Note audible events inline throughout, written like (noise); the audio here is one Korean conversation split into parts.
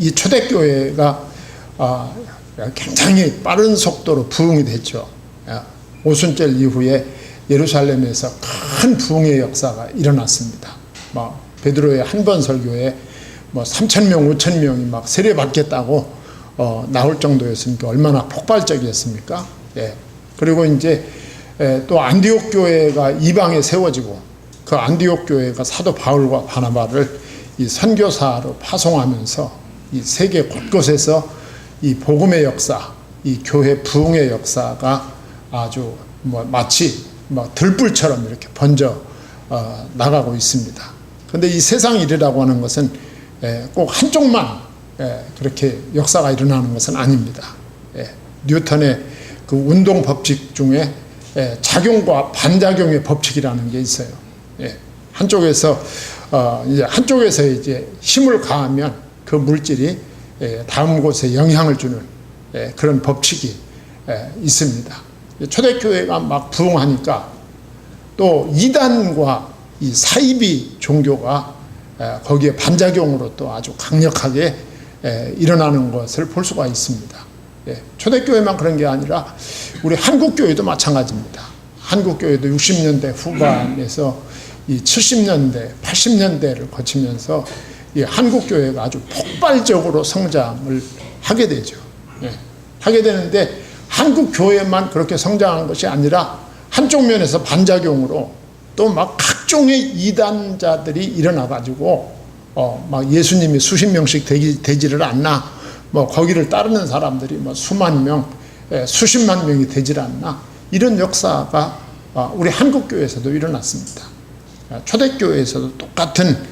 이 초대교회가 아, 굉장히 빠른 속도로 부흥이 됐죠. 아, 오순절 이후에 예루살렘에서 큰 부흥의 역사가 일어났습니다. 막 베드로의 한 번 설교에 뭐 3천 명, 5천 명이 막 세례 받겠다고 어, 나올 정도였으니까 얼마나 폭발적이었습니까? 예. 그리고 이제 에, 또 안디옥 교회가 이방에 세워지고 그 안디옥 교회가 사도 바울과 바나바를 이 선교사로 파송하면서 이 세계 곳곳에서 이 복음의 역사, 이 교회 부흥의 역사가 아주 뭐 마치 뭐 들불처럼 이렇게 번져 어, 나가고 있습니다. 그런데 이 세상 일이라고 하는 것은 에, 꼭 한쪽만 에, 그렇게 역사가 일어나는 것은 아닙니다. 예, 뉴턴의 그 운동 법칙 중에 예, 작용과 반작용의 법칙이라는 게 있어요. 예, 한쪽에서 어, 이제 한쪽에서 이제 힘을 가하면 그 물질이 예, 다음 곳에 영향을 주는 예, 그런 법칙이 예, 있습니다. 초대교회가 막 부흥하니까 또 이단과 이 사이비 종교가 예, 거기에 반작용으로 또 아주 강력하게 예, 일어나는 것을 볼 수가 있습니다. 예, 초대교회만 그런 게 아니라 우리 한국교회도 마찬가지입니다. 한국교회도 60년대 후반에서 이 70년대, 80년대를 거치면서 이 한국 교회가 아주 폭발적으로 성장을 하게 되죠. 예, 하게 되는데 한국 교회만 그렇게 성장한 것이 아니라 한쪽 면에서 반작용으로 또 막 각종의 이단자들이 일어나 가지고 어, 막 예수님이 수십 명씩 되기, 되지를 않나, 뭐 거기를 따르는 사람들이 뭐 수만 명, 예, 수십만 명이 되질 않나, 이런 역사가 어, 우리 한국 교회에서도 일어났습니다. 아, 초대교회에서도 똑같은 예,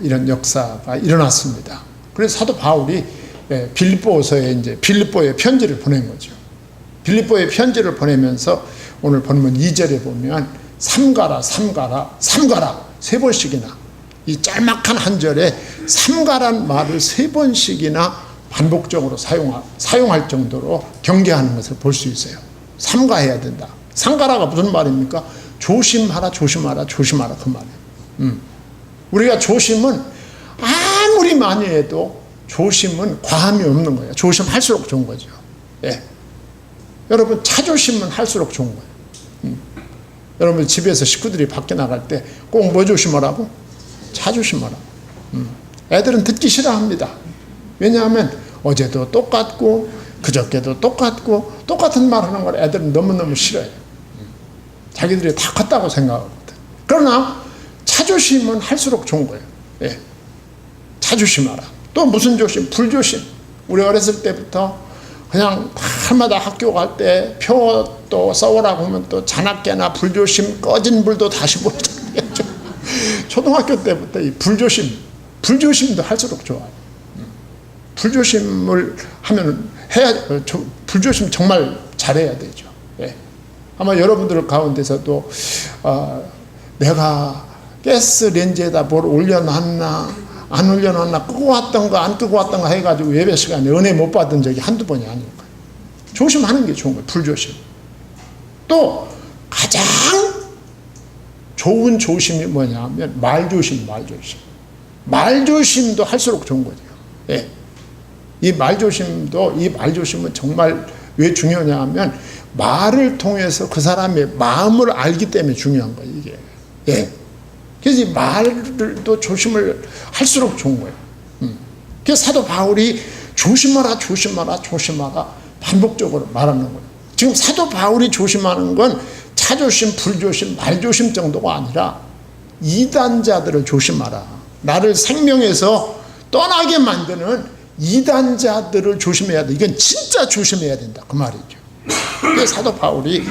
이런 역사가 일어났습니다. 그래서 사도 바울이 예, 빌립보서에 이제 빌립보에 편지를 보낸 거죠. 빌립보에 편지를 보내면서 오늘 본문 2절에 보면 삼가라 삼가라 삼가라 세 번씩이나 이 짤막한 한 절에 삼가란 말을 세 번씩이나 반복적으로 사용할, 사용할 정도로 경계하는 것을 볼 수 있어요. 삼가해야 된다. 삼가라가 무슨 말입니까? 조심하라, 조심하라, 조심하라 그 말이에요. 음. 우리가 조심은 아무리 많이 해도 조심은 과함이 없는 거예요. 조심할수록 좋은 거죠. 예. 여러분 차조심은 할수록 좋은 거예요. 음. 여러분 집에서 식구들이 밖에 나갈 때 꼭 뭐 조심하라고? 차 조심하라고. 음. 애들은 듣기 싫어합니다. 왜냐하면 어제도 똑같고 그저께도 똑같고 똑같은 말 하는 걸 애들은 너무너무 싫어해요. 음. 자기들이 다 컸다고 생각하거든. 그러나 차조심은 할수록 좋은 거예요. 예. 차조심하라. 또 무슨 조심? 불조심. 우리 어렸을 때부터 그냥 날마다 학교 갈 때 표또 써오라고 하면 또 잔악계나 불조심 꺼진 불도 다시 보자. (laughs) 초등학교 때부터 이 불조심, 불조심도 할수록 좋아요. 불조심을 하면 해야, 불조심 정말 잘해야 되죠. 예. 아마 여러분들 가운데서도, 어, 내가 가스 렌즈에다 뭘 올려놨나, 안 올려놨나, 끄고 왔던가, 안 끄고 왔던가 해가지고 예배 시간에 은혜 못 받은 적이 한두 번이 아니니까. 조심하는 게 좋은 거예요. 불조심. 또 가장 좋은 조심이 뭐냐면 말조심, 말조심. 말조심도 할수록 좋은 거죠. 예. 이 말조심도 이 말조심은 정말 왜 중요하냐 하면 말을 통해서 그 사람의 마음을 알기 때문에 중요한 거예요, 이게. 예. 그래서 이 말도 조심을 할수록 좋은 거예요. 음. 그래서 사도 바울이 조심하라, 조심하라, 조심하라 반복적으로 말하는 거예요. 지금 사도 바울이 조심하는 건 차조심, 불조심, 말조심 정도가 아니라 이단자들을 조심하라. 나를 생명에서 떠나게 만드는 이단자들을 조심해야 돼. 이건 진짜 조심해야 된다. 그 말이죠. 사도 바울이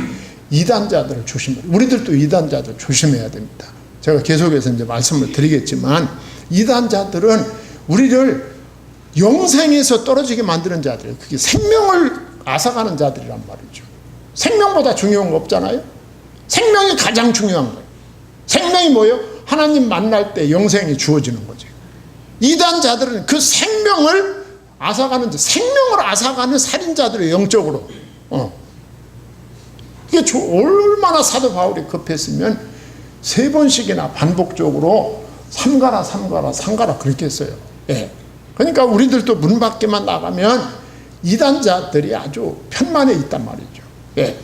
이단자들을 조심해. 우리들도 이단자들 조심해야 됩니다. 제가 계속해서 이제 말씀을 드리겠지만 이단자들은 우리를 영생에서 떨어지게 만드는 자들, 그게 생명을 앗아가는 자들이란 말이죠. 생명보다 중요한 거 없잖아요. 생명이 가장 중요한 거예요. 생명이 뭐예요? 하나님 만날 때 영생이 주어지는 거죠. 이단자들은 그 생명을 앗아가는 생명을 앗아가는 살인자들의 영적으로. 어. 이게 얼마나 사도 바울이 급했으면 세 번씩이나 반복적으로 삼가라 삼가라 삼가라 그렇게 했어요. 예. 그러니까 우리들도 문 밖에만 나가면 이단자들이 아주 편만에 있단 말이죠. 예.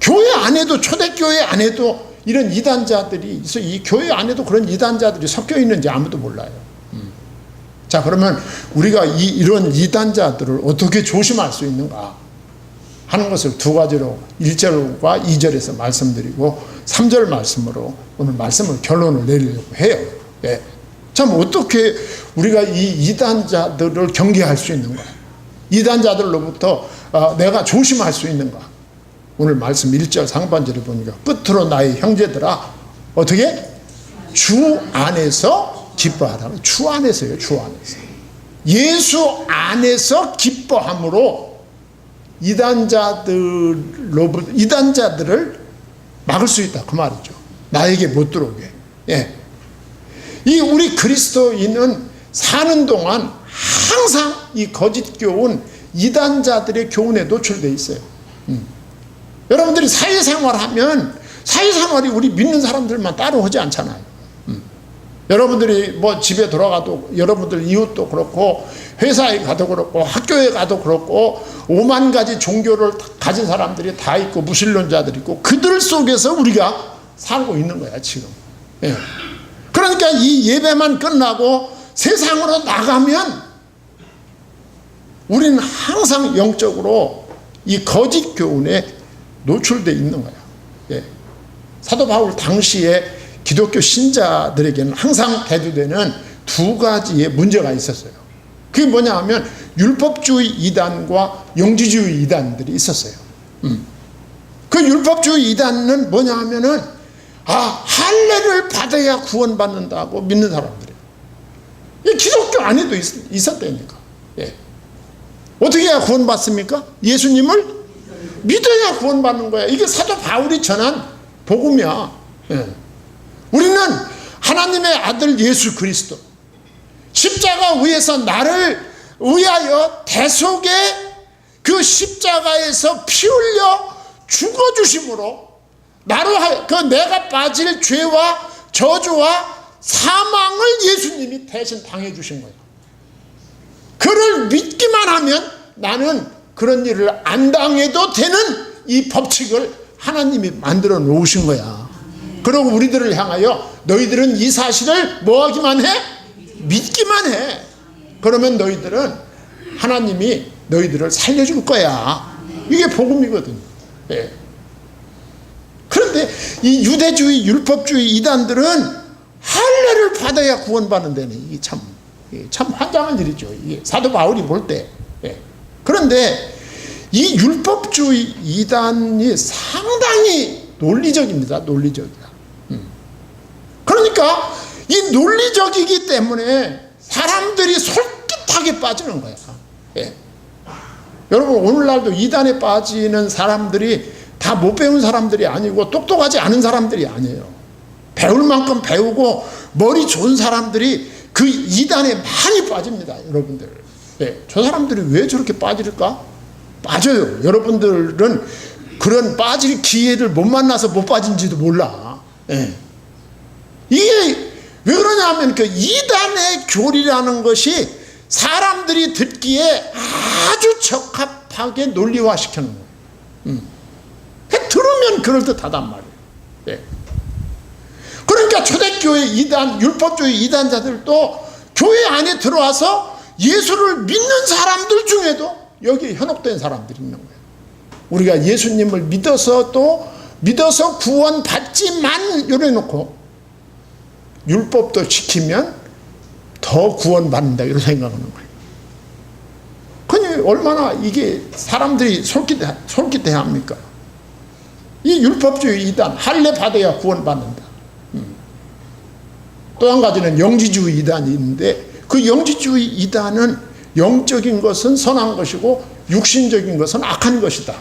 교회 안에도 초대교회 안에도 이런 이단자들이 있어 이 교회 안에도 그런 이단자들이 섞여 있는지 아무도 몰라요. 음. 자 그러면 우리가 이 이런 이단자들을 어떻게 조심할 수 있는가 하는 것을 두 가지로 1절과 2절에서 말씀드리고 3절 말씀으로 오늘 말씀을 결론을 내리려고 해요. 예. 참 어떻게 우리가 이 이단자들을 경계할 수 있는가? 이단자들로부터 어, 내가 조심할 수 있는가? 오늘 말씀 1절 상반절에 보니까 끝으로 나의 형제들아 어떻게 주 안에서 기뻐하라. 주 안에서요. 주 안에서. 예수 안에서 기뻐함으로 이단자들로부터 이단자들을 막을 수 있다. 그 말이죠. 나에게 못 들어오게. 예. 이 우리 그리스도인은 사는 동안 항상 이 거짓 교훈 이단자들의 교훈에 노출돼 있어요. 음. 여러분들이 사회생활하면 사회생활이 우리 믿는 사람들만 따라오지 않잖아요. 음. 여러분들이 뭐 집에 돌아가도 여러분들 이웃도 그렇고 회사에 가도 그렇고 학교에 가도 그렇고 오만 가지 종교를 가진 사람들이 다 있고 무신론자들이 있고 그들 속에서 우리가 살고 있는 거야 지금. 예. 그러니까 이 예배만 끝나고 세상으로 나가면 우리는 항상 영적으로 이 거짓 교훈에 노출돼 있는 거야. 예. 사도 바울 당시에 기독교 신자들에게는 항상 대두되는 두 가지의 문제가 있었어요. 그게 뭐냐 하면 율법주의 이단과 영지주의 이단들이 있었어요. 음. 그 율법주의 이단은 뭐냐 하면은 아 할례를 받아야 구원받는다고 믿는 사람들이에요. 이 기독교 안에도 있, 있었다니까. 예. 어떻게 해야 구원받습니까? 예수님을 믿어야 구원받는 거야. 이게 사도 바울이 전한 복음이야. 예. 우리는 하나님의 아들 예수 그리스도 십자가 위에서 나를 위하여 대속의 그 십자가에서 피 흘려 죽어 주심으로 나로 하, 그 내가 빠질 죄와 저주와 사망을 예수님이 대신 당해 주신 거예요. 그를 믿기만 하면 나는 그런 일을 안 당해도 되는 이 법칙을 하나님이 만들어 놓으신 거야. 그리고 우리들을 향하여 너희들은 이 사실을 뭐 하기만 해? 믿기만 해. 그러면 너희들은 하나님이 너희들을 살려줄 거야. 이게 복음이거든. 예. 그런데 이 유대주의, 율법주의 이단들은 할례를 받아야 구원받는 데는 이게 참, 참 환장한 일이죠. 이게 사도 바울이 볼 때. 예. 그런데 이 율법주의 이단이 상당히 논리적입니다. 논리적이야. 음. 그러니까 이 논리적이기 때문에 사람들이 솔깃하게 빠지는 거야. 예. 여러분 오늘날도 이단에 빠지는 사람들이 다 못 배운 사람들이 아니고 똑똑하지 않은 사람들이 아니에요. 배울 만큼 배우고 머리 좋은 사람들이 그 이단에 많이 빠집니다. 여러분들. 예. 저 사람들이 왜 저렇게 빠질까? 빠져요. 여러분들은 그런 빠질 기회를 못 만나서 못 빠진지도 몰라. 예. 이게 왜 그러냐 하면 그 이단의 교리라는 것이 사람들이 듣기에 아주 적합하게 논리화 시키는 거예요. 음. 들으면 그럴듯하단 말이에요. 예. 그러니까 초대교회 이단, 율법주의 이단자들도 교회 안에 들어와서 예수를 믿는 사람들 중에도 여기에 현혹된 사람들이 있는 거예요. 우리가 예수님을 믿어서 또 믿어서 구원받지만 요래 놓고 율법도 지키면 더 구원받는다 이런 생각하는 거예요. 그니 얼마나 이게 사람들이 솔깃해, 솔깃해 합니까? 이 율법주의 이단 할례 받아야 구원받는다. 음. 또한 가지는 영지주의 이단이 있는데 그 영지주의 이단은 영적인 것은 선한 것이고 육신적인 것은 악한 것이다.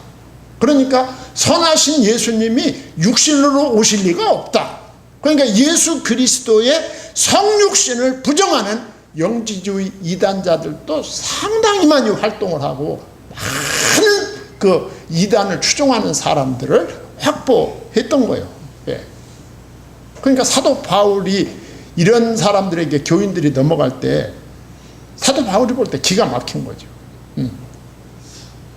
그러니까 선하신 예수님이 육신으로 오실 리가 없다. 그러니까 예수 그리스도의 성육신을 부정하는 영지주의 이단자들도 상당히 많이 활동을 하고 많은 그 이단을 추종하는 사람들을 확보했던 거예요. 예. 그러니까 사도 바울이 이런 사람들에게 교인들이 넘어갈 때 사도 바울이 볼 때 기가 막힌 거죠. 음.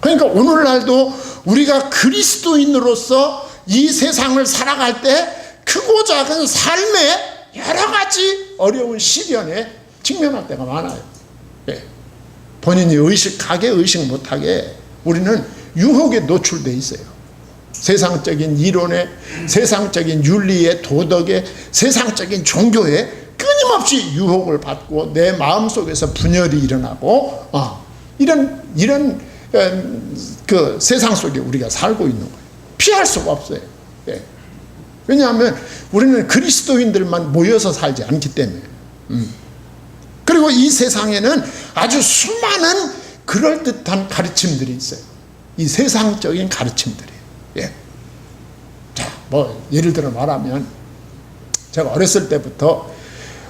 그러니까 오늘날도 우리가 그리스도인으로서 이 세상을 살아갈 때 크고 작은 삶의 여러 가지 어려운 시련에 직면할 때가 많아요. 예. 본인이 의식하게 의식 못하게 우리는 유혹에 노출돼 있어요. 세상적인 이론에, 세상적인 윤리에, 도덕에, 세상적인 종교에 끊임없이 유혹을 받고 내 마음 속에서 분열이 일어나고 어, 이런 이런 음, 그 세상 속에 우리가 살고 있는 거예요. 피할 수가 없어요. 예. 왜냐하면 우리는 그리스도인들만 모여서 살지 않기 때문에. 음. 그리고 이 세상에는 아주 수많은 그럴듯한 가르침들이 있어요. 이 세상적인 가르침들이. 예. 자, 뭐, 예를 들어 말하면, 제가 어렸을 때부터,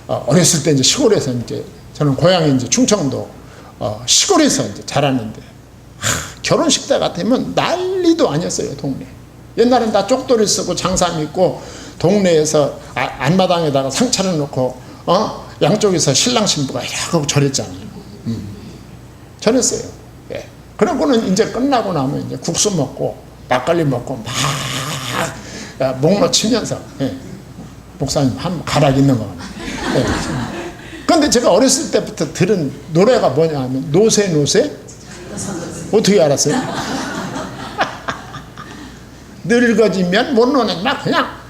어, 어렸을 때 이제 시골에서 이제, 저는 고향이 이제 충청도, 어, 시골에서 이제 자랐는데, 하, 결혼식 때 같으면 난리도 아니었어요, 동네. 옛날엔 다 쪽돌이 쓰고 장사 믿고, 동네에서 아, 안마당에다가 상차를 놓고, 어, 양쪽에서 신랑 신부가 이러고 절했잖아요. 음. 절했어요. 예. 그러고는 이제 끝나고 나면 이제 국수 먹고 막걸리 먹고 막 야, 목로 치면서 예. 목사님 한 가락 있는 거. 예. 그런데 제가 어렸을 때부터 들은 노래가 뭐냐 하면 노세 노세 어떻게 알았어요? 늙어지면 못 노는 막 그냥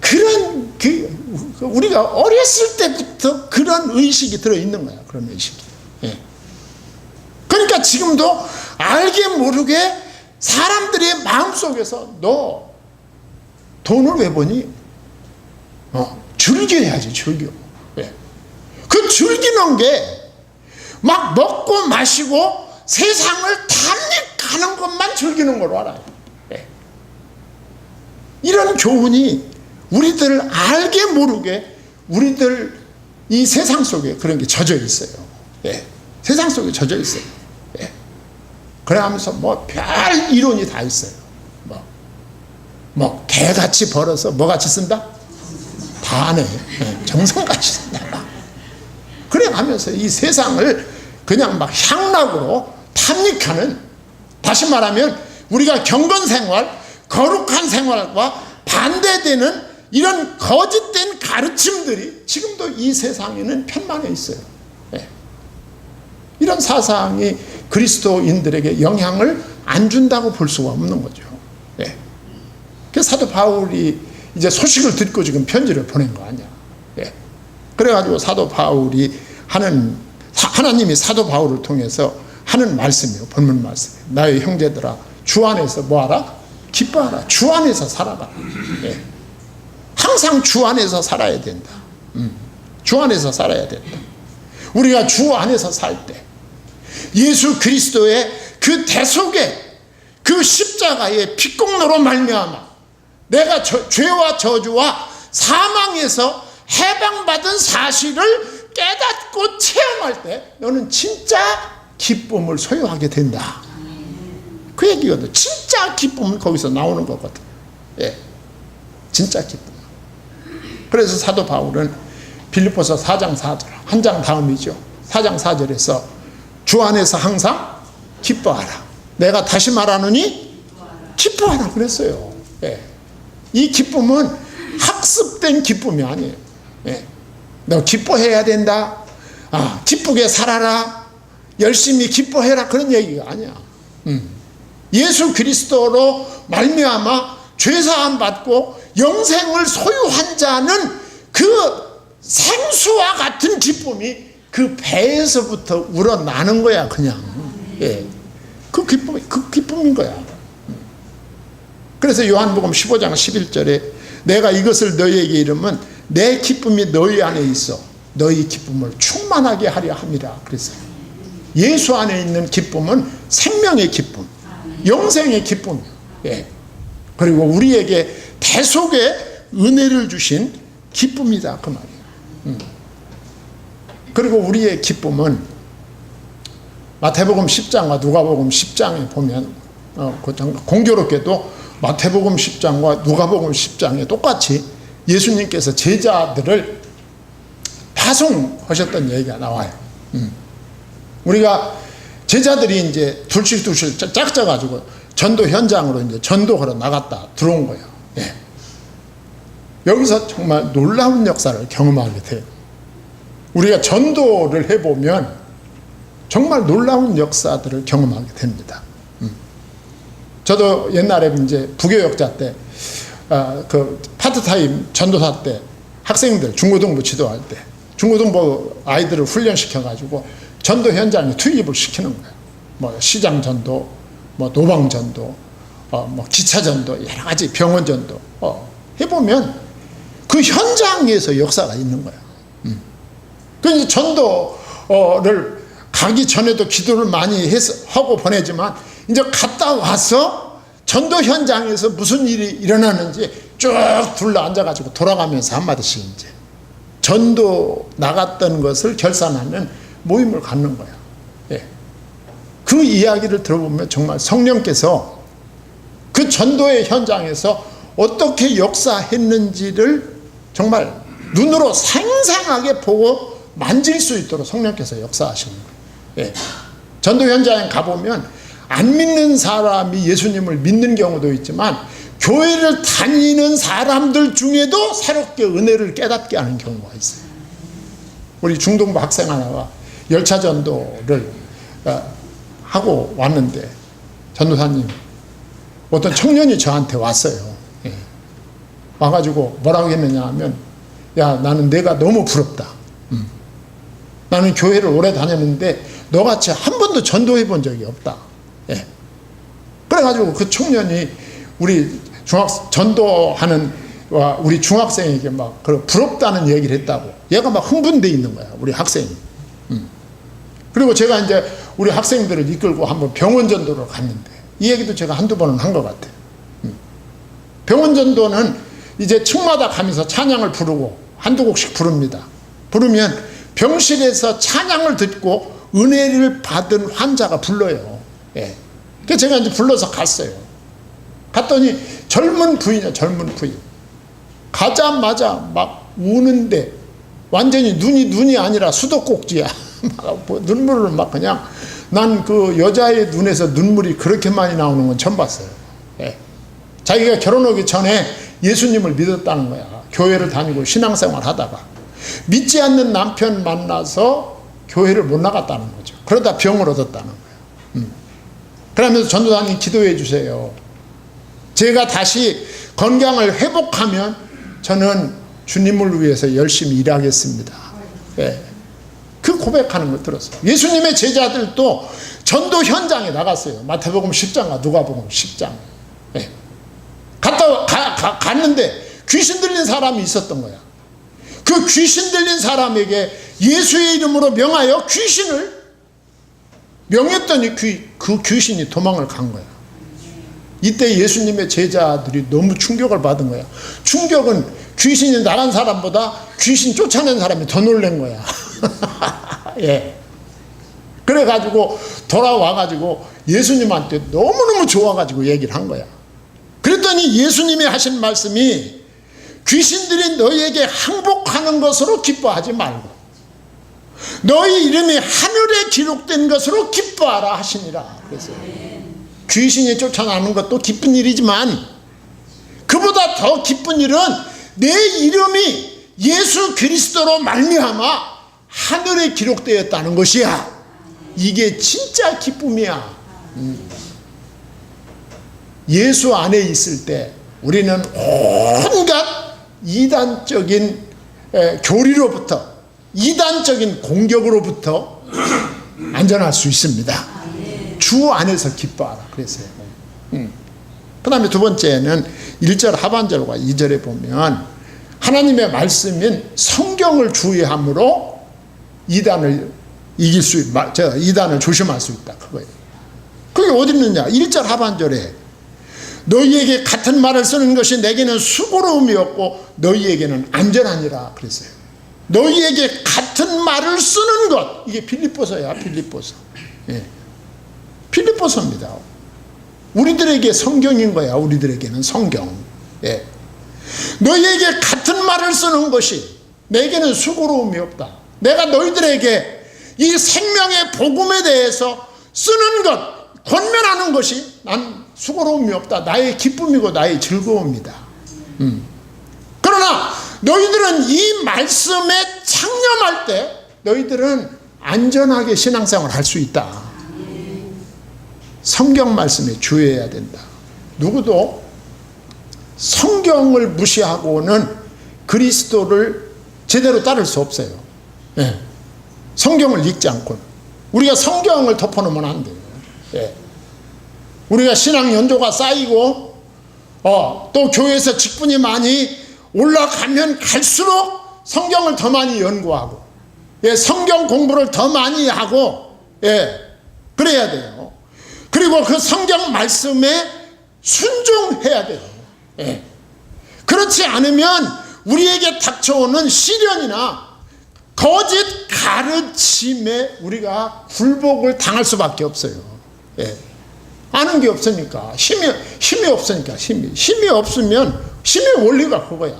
그런 그 우리가 어렸을 때부터 그런 의식이 들어 있는 거야. 그런 의식이. 예. 그러니까 지금도 알게 모르게 사람들의 마음 속에서 너 돈을 왜 버니? 어, 즐겨야지 즐겨. 예. 그 즐기는 게 막 먹고 마시고 세상을 탐닉하는 것만 즐기는 걸로 알아요. 예. 이런 교훈이 우리들 알게 모르게 우리들 이 세상 속에 그런 게 젖어 있어요. 예. 세상 속에 젖어 있어요. 예. 그래 하면서 뭐 별 이론이 다 있어요. 뭐, 뭐, 개같이 벌어서 뭐같이 쓴다? 다 아네. 예. 정성같이 쓴다. 그래 하면서 이 세상을 그냥 막 향락으로 탐닉하는 다시 말하면 우리가 경건 생활, 거룩한 생활과 반대되는 이런 거짓된 가르침들이 지금도 이 세상에는 편만해 있어요. 예. 이런 사상이 그리스도인들에게 영향을 안 준다고 볼 수가 없는 거죠. 예. 그 사도 바울이 이제 소식을 듣고 지금 편지를 보낸 거 아니야. 예. 그래가지고 사도 바울이 하는 하나님이 사도 바울을 통해서 하는 말씀이에요. 본문 말씀이에요. 나의 형제들아 주 안에서 뭐하라? 기뻐하라. 주 안에서 살아라. 예. 항상 주 안에서 살아야 된다. 음. 주 안에서 살아야 된다. 우리가 주 안에서 살 때 예수 그리스도의 그 대속의 그 십자가의 피공로로 말미암아 내가 저, 죄와 저주와 사망에서 해방받은 사실을 깨닫고 체험할 때 너는 진짜 기쁨을 소유하게 된다. 그 얘기거든. 진짜 기쁨은 거기서 나오는 거거든. 예. 진짜 기쁨. 그래서 사도 바울은 빌립보서 4장 4절, 한 장 다음이죠. 4장 4절에서 주 안에서 항상 기뻐하라. 내가 다시 말하느니 기뻐하라 그랬어요. 예. 이 기쁨은 학습된 기쁨이 아니에요. 예. 너 기뻐해야 된다. 아, 기쁘게 살아라. 열심히 기뻐해라. 그런 얘기가 아니야. 음. 예수 그리스도로 말미암아 죄사함 받고 영생을 소유한 자는 그 생수와 같은 기쁨이 그 배에서부터 우러나는 거야, 그냥. 예. 그 기쁨이, 그 기쁨인 거야. 그래서 요한복음 15장 11절에 내가 이것을 너희에게 이르면 내 기쁨이 너희 안에 있어. 너희 기쁨을 충만하게 하려 함이라. 그랬어요. 예수 안에 있는 기쁨은 생명의 기쁨, 영생의 기쁨. 예. 그리고 우리에게 대속의 은혜를 주신 기쁨이다. 그 말이에요. 음. 그리고 우리의 기쁨은 마태복음 10장과 누가복음 10장에 보면 어, 그 공교롭게도 마태복음 10장과 누가복음 10장에 똑같이 예수님께서 제자들을 파송하셨던 얘기가 나와요. 음. 우리가 제자들이 이제 둘씩 둘씩 짝- 짝져가지고 전도 현장으로 이제 전도하러 나갔다 들어온 거예요. 예. 여기서 정말 놀라운 역사를 경험하게 돼요. 우리가 전도를 해보면 정말 놀라운 역사들을 경험하게 됩니다. 음. 저도 옛날에 이제 부교역자 때, 아, 그 파트타임 전도사 때 학생들 중고등부 지도할 때 중고등부 아이들을 훈련시켜가지고 전도 현장에 투입을 시키는 거예요. 뭐 시장 전도, 뭐 노방 전도, 어, 뭐 기차 전도, 여러 가지 병원 전도 어, 해보면 그 현장에서 역사가 있는 거야. 음. 그 전도를 가기 전에도 기도를 많이 해서 하고 보내지만 이제 갔다 와서 전도 현장에서 무슨 일이 일어나는지 쭉 둘러 앉아가지고 돌아가면서 한마디씩 이제 전도 나갔던 것을 결산하는 모임을 갖는 거야. 예. 그 이야기를 들어보면 정말 성령께서 그 전도의 현장에서 어떻게 역사했는지를 정말 눈으로 생생하게 보고 만질 수 있도록 성령께서 역사하시는 거예요. 예. 전도 현장에 가보면 안 믿는 사람이 예수님을 믿는 경우도 있지만 교회를 다니는 사람들 중에도 새롭게 은혜를 깨닫게 하는 경우가 있어요. 우리 중동부 학생 하나가 열차 전도를 어, 하고 왔는데 전도사님 어떤 청년이 저한테 왔어요. 예. 와가지고 뭐라고 했느냐 하면 야 나는 내가 너무 부럽다. 음. 나는 교회를 오래 다녔는데 너같이 한 번도 전도해 본 적이 없다. 예. 그래가지고 그 청년이 우리 중학 전도하는 와 우리 중학생에게 막 부럽다는 얘기를 했다고. 얘가 막 흥분돼 있는 거야 우리 학생이. 음. 그리고 제가 이제 우리 학생들을 이끌고 한번 병원 전도를 갔는데 이 얘기도 제가 한두 번은 한 것 같아요. 음. 병원 전도는 이제 층마다 가면서 찬양을 부르고 한두 곡씩 부릅니다. 부르면 병실에서 찬양을 듣고 은혜를 받은 환자가 불러요. 예. 그래서 제가 이제 불러서 갔어요. 갔더니 젊은 부인이야, 젊은 부인. 가자마자 막 우는데 완전히 눈이 눈이 아니라 수도꼭지야. 막뭐 눈물을 막 그냥 난 그 여자의 눈에서 눈물이 그렇게 많이 나오는 건 처음 봤어요. 예. 자기가 결혼하기 전에 예수님을 믿었다는 거야. 교회를 다니고 신앙생활 하다가 믿지 않는 남편 만나서 교회를 못 나갔다는 거죠. 그러다 병을 얻었다는 거예요. 음. 그러면서 전도사님 기도해 주세요. 제가 다시 건강을 회복하면 저는 주님을 위해서 열심히 일하겠습니다. 예. 그 고백하는 걸 들었어요. 예수님의 제자들도 전도 현장에 나갔어요. 마태복음 10장과 누가복음 10장. 예. 갔다 가, 가, 갔는데 귀신 들린 사람이 있었던 거야. 그 귀신 들린 사람에게 예수의 이름으로 명하여 귀신을 명했더니 귀, 그 귀신이 도망을 간 거야. 이때 예수님의 제자들이 너무 충격을 받은 거야. 충격은 귀신이 나간 사람보다 귀신 쫓아낸 사람이 더 놀란 거야. (laughs) (laughs) 예. 그래가지고 돌아와가지고 예수님한테 너무너무 좋아가지고 얘기를 한 거야. 그랬더니 예수님이 하신 말씀이 귀신들이 너희에게 항복하는 것으로 기뻐하지 말고 너희 이름이 하늘에 기록된 것으로 기뻐하라 하시니라. 그래서 귀신이 쫓아나는 것도 기쁜 일이지만 그보다 더 기쁜 일은 내 이름이 예수 그리스도로 말미암아 하늘에 기록되었다는 것이야. 이게 진짜 기쁨이야. 음. 예수 안에 있을 때 우리는 온갖 이단적인 에, 교리로부터 이단적인 공격으로부터 안전할 수 있습니다. 주 안에서 기뻐하라 그랬어요. 음. 그 다음에 두 번째는 1절 하반절과 2절에 보면 하나님의 말씀인 성경을 주의함으로 이단을 이길 수, 있- 이단을 조심할 수 있다. 그거예요. 그게 어디 있느냐? 1절 하반절에 너희에게 같은 말을 쓰는 것이 내게는 수고로움이었고 너희에게는 안전하니라 그랬어요. 너희에게 같은 말을 쓰는 것 이게 빌립보서야 빌립보서. 예. 빌립보서입니다. 우리들에게 성경인 거야. 우리들에게는 성경. 예. 너희에게 같은 말을 쓰는 것이 내게는 수고로움이 없다. 내가 너희들에게 이 생명의 복음에 대해서 쓰는 것, 권면하는 것이 난 수고로움이 없다. 나의 기쁨이고 나의 즐거움이다. 음. 그러나 너희들은 이 말씀에 창념할 때 너희들은 안전하게 신앙생활 할 수 있다. 성경 말씀에 주의해야 된다. 누구도 성경을 무시하고는 그리스도를 제대로 따를 수 없어요. 예. 성경을 읽지 않고 우리가 성경을 덮어놓으면 안 돼요. 예. 우리가 신앙 연조가 쌓이고 어, 또 교회에서 직분이 많이 올라가면 갈수록 성경을 더 많이 연구하고 예, 성경 공부를 더 많이 하고 예, 그래야 돼요. 그리고 그 성경 말씀에 순종해야 돼요. 예. 그렇지 않으면 우리에게 닥쳐오는 시련이나 거짓 가르침에 우리가 굴복을 당할 수밖에 없어요. 예. 아는 게 없으니까 힘이 힘이 없으니까 힘이 힘이 없으면 힘의 원리가 그거야.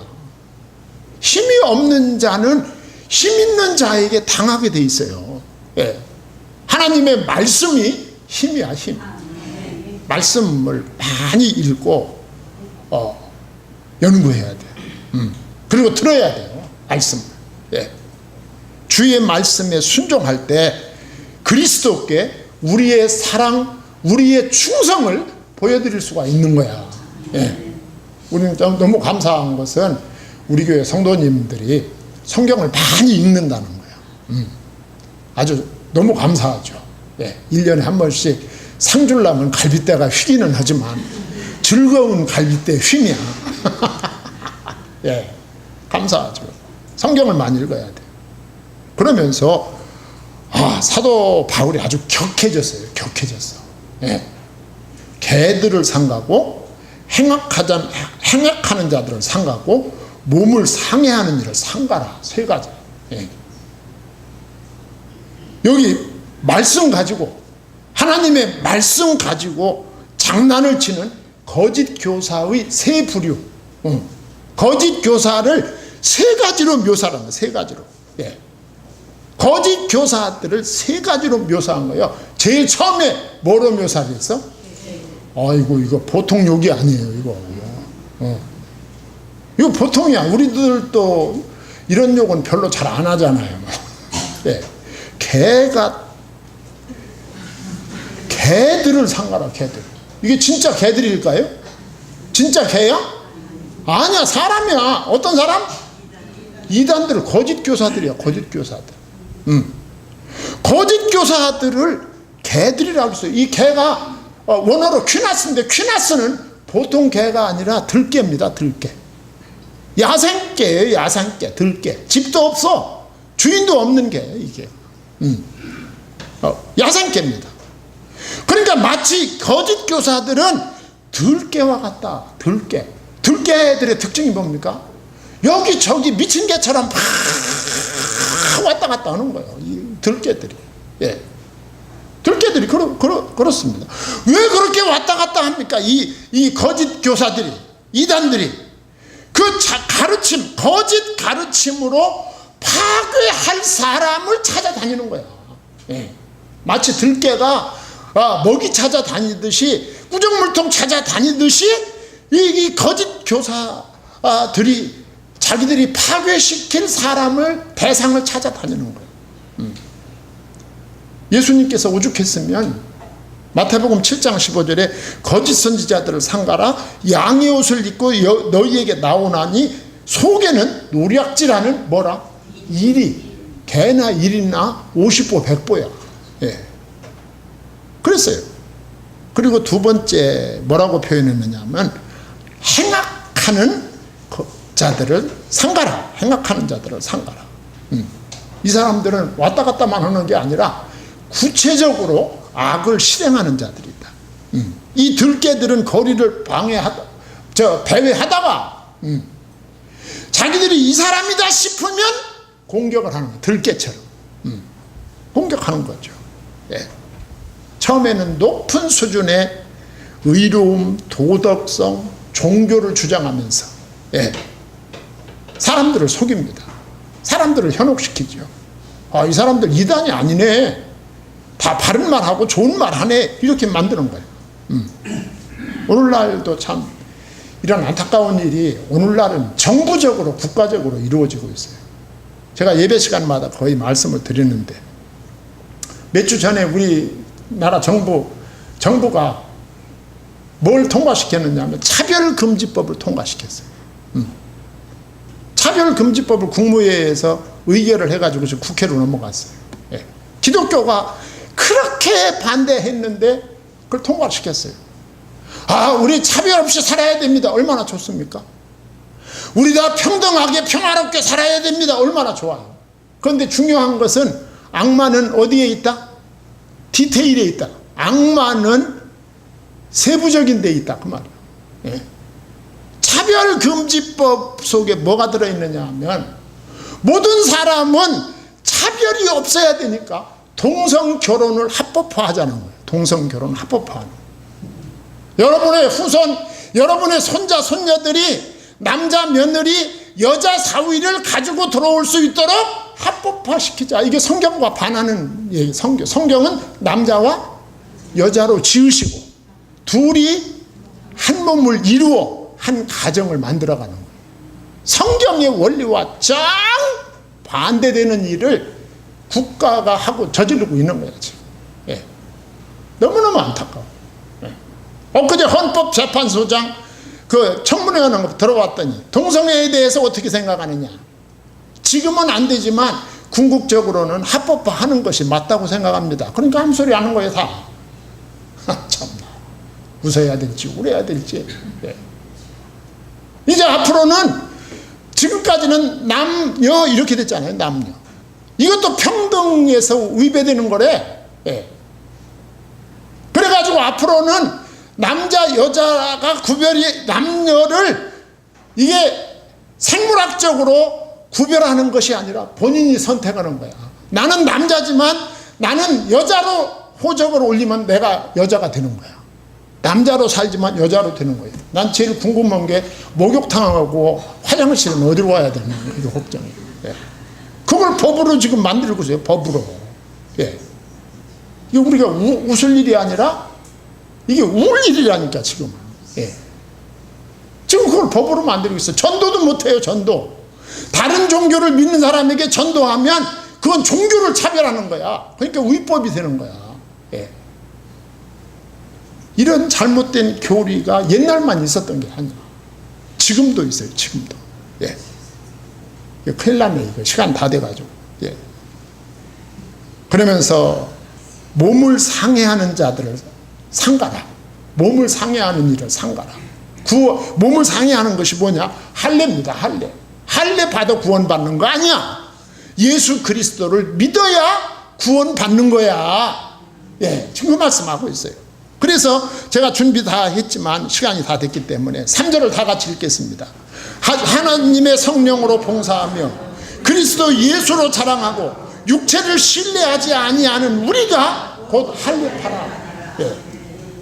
힘이 없는 자는 힘 있는 자에게 당하게 돼 있어요. 예. 하나님의 말씀이 힘이야 힘. 말씀을 많이 읽고 어, 연구해야 돼. 음. 그리고 들어야 돼요. 말씀. 예. 주의 말씀에 순종할 때 그리스도께 우리의 사랑, 우리의 충성을 보여드릴 수가 있는 거야. 예. 우리는 좀 너무 감사한 것은 우리 교회 성도님들이 성경을 많이 읽는다는 거야. 음. 아주 너무 감사하죠. 예. 1년에 한 번씩 상 줄라면 갈빗대가 휘기는 하지만 즐거운 갈빗대 휘냐. (laughs) 예. 감사하죠. 성경을 많이 읽어야 돼. 그러면서 아, 사도 바울이 아주 격해졌어요. 격해졌어. 예. 개들을 상가고 행악하자 행악하는 자들을 상가고 몸을 상해하는 일을 상가라 세 가지. 예. 여기 말씀 가지고 하나님의 말씀 가지고 장난을 치는 거짓 교사의 세 부류. 응. 거짓 교사를 세 가지로 묘사합니다. 세 가지로. 예. 거짓 교사들을 세 가지로 묘사한 거예요. 제일 처음에 뭐로 묘사를 했어? 아이고 이거 보통 욕이 아니에요. 이거. 어. 이거 보통이야. 우리들도 이런 욕은 별로 잘 안 하잖아요. 예. (laughs) 개가 개들을 상가라 개들. 이게 진짜 개들일까요? 진짜 개야? 아니야 사람이야. 어떤 사람? 이단들 거짓 교사들이야. 거짓 교사들. 음. 거짓 교사들을 개들이라고 했어요. 이 개가 어, 원어로 퀴나스인데 퀴나스는 보통 개가 아니라 들개입니다. 들개. 야생개예요. 야생개. 들개. 집도 없어. 주인도 없는 개 이게. 음. 어, 야생개입니다. 그러니까 마치 거짓 교사들은 들개와 같다. 들개. 들개들의 특징이 뭡니까? 여기 저기 미친 개처럼 막 왔다 갔다 하는 거예요. 이 들개들이. 예. 들개들이 그렇, 그렇, 그렇습니다. 왜 그렇게 왔다 갔다 합니까? 이, 이 거짓 교사들이, 이단들이. 그 자, 가르침, 거짓 가르침으로 파괴할 사람을 찾아다니는 거야. 예. 마치 들개가 아, 먹이 찾아다니듯이 구정물통 찾아다니듯이 이, 이 거짓 교사들이 자기들이 파괴시킬 사람을 대상을 찾아다니는 거예요. 음. 예수님께서 오죽했으면 마태복음 7장 15절에 거짓 선지자들을 상가라 양의 옷을 입고 여, 너희에게 나오나니 속에는 노략질하는 뭐라 일이 개나 일이나 50보 100보야. 예. 그랬어요. 그리고 두 번째 뭐라고 표현했느냐면 행악하는 자들을 상가라. 행악하는 자들을 상가라. 음. 이 사람들은 왔다 갔다만 하는 게 아니라 구체적으로 악을 실행하는 자들이다. 음. 이 들개들은 거리를 방해하다, 저 배회하다가 음. 자기들이 이 사람이다 싶으면 공격을 하는 거예요. 들개처럼 음. 공격하는 거죠. 예. 처음에는 높은 수준의 의로움, 도덕성, 종교를 주장하면서 예. 사람들을 속입니다. 사람들을 현혹시키죠. 아, 이 사람들 이단이 아니네. 다 바른 말 하고 좋은 말 하네. 이렇게 만드는 거예요. 음. 오늘날도 참 이런 안타까운 일이 오늘날은 정부적으로 국가적으로 이루어지고 있어요. 제가 예배 시간마다 거의 말씀을 드리는데 몇 주 전에 우리나라 정부 정부가 뭘 통과시켰느냐면 차별금지법을 통과시켰어요. 음. 차별금지법을 국무회의에서 의결을 해가지고 지금 국회로 넘어갔어요. 예. 기독교가 그렇게 반대했는데 그걸 통과시켰어요. 아, 우리 차별 없이 살아야 됩니다. 얼마나 좋습니까? 우리 다 평등하게 평화롭게 살아야 됩니다. 얼마나 좋아요. 그런데 중요한 것은 악마는 어디에 있다? 디테일에 있다. 악마는 세부적인 데 있다. 그 말이에요. 예. 차별금지법 속에 뭐가 들어있느냐 하면 모든 사람은 차별이 없어야 되니까 동성 결혼을 합법화하자는 거예요. 동성 결혼 합법화하는. 여러분의 후손, 여러분의 손자, 손녀들이 남자 며느리, 여자 사위를 가지고 들어올 수 있도록 합법화 시키자. 이게 성경과 반하는 얘기. 성경. 성경은 남자와 여자로 지으시고 둘이 한 몸을 이루어 한 가정을 만들어가는 거예요. 성경의 원리와 짱 반대되는 일을 국가가 하고 저지르고 있는 거예요. 지금. 예. 너무너무 안타까워. 예. 엊그제 헌법재판소장 그 청문회 하는 들어왔더니 동성애에 대해서 어떻게 생각하느냐. 지금은 안 되지만 궁극적으로는 합법화하는 것이 맞다고 생각합니다. 그러니까 아무 소리 하는 거예요 다. (laughs) 참나 웃어야 될지 울어야 될지. 예. 이제 앞으로는 지금까지는 남녀 이렇게 됐잖아요 남녀. 이것도 평등에서 위배되는 거래. 예. 그래가지고 앞으로는 남자 여자가 구별이 남녀를 이게 생물학적으로 구별하는 것이 아니라 본인이 선택하는 거야. 나는 남자지만 나는 여자로 호적을 올리면 내가 여자가 되는 거야. 남자로 살지만 여자로 되는 거예요. 난 제일 궁금한 게 목욕탕하고 화장실은 어디로 와야 되나 이게 걱정이에요. 예. 그걸 법으로 지금 만들고 있어요. 법으로. 예. 이게 우리가 우, 웃을 일이 아니라 이게 울 일이라니까 지금. 예. 지금 그걸 법으로 만들고 있어요. 전도도 못해요. 전도. 다른 종교를 믿는 사람에게 전도하면 그건 종교를 차별하는 거야. 그러니까 위법이 되는 거야. 예. 이런 잘못된 교리가 옛날만 있었던 게 아니야. 지금도 있어요. 지금도. 예. 큰일 났네. 이거 시간 다 돼가지고. 예. 그러면서 몸을 상해하는 자들을 상가라. 몸을 상해하는 일을 상가라. 구, 몸을 상해하는 것이 뭐냐? 할례입니다. 할례. 할례 받아 구원받는 거 아니야. 예수 그리스도를 믿어야 구원받는 거야. 예, 지금 그 말씀하고 있어요. 그래서 제가 준비 다 했지만 시간이 다 됐기 때문에 3절을 다 같이 읽겠습니다. 하, 하나님의 성령으로 봉사하며 그리스도 예수로 자랑하고 육체를 신뢰하지 아니하는 우리가 곧 할례파라. 예.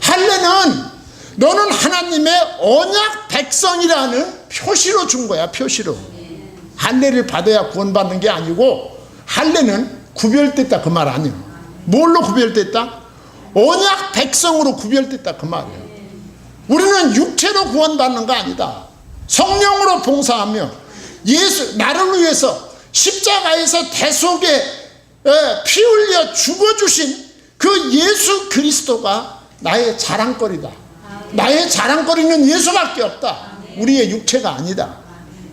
할례는 너는 하나님의 언약 백성이라는 표시로 준 거야, 표시로. 할례를 받아야 구원받는 게 아니고 할례는 구별됐다 그 말 아니에요. 뭘로 구별됐다? 언약 백성으로 구별됐다 그 말이에요. 우리는 육체로 구원받는 거 아니다. 성령으로 봉사하며 예수 나를 위해서 십자가에서 대속에 에, 피 흘려 죽어주신 그 예수 그리스도가 나의 자랑거리다. 나의 자랑거리는 예수밖에 없다. 우리의 육체가 아니다.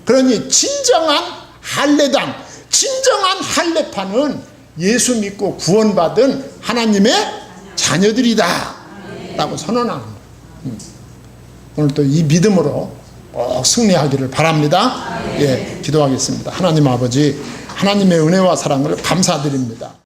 그러니 진정한 할례당, 진정한 할례파는 예수 믿고 구원받은 하나님의 자녀들이다. 라고 선언하는. 음. 오늘 또 이 믿음으로 꼭 승리하기를 바랍니다. 예, 기도하겠습니다. 하나님 아버지, 하나님의 은혜와 사랑을 감사드립니다.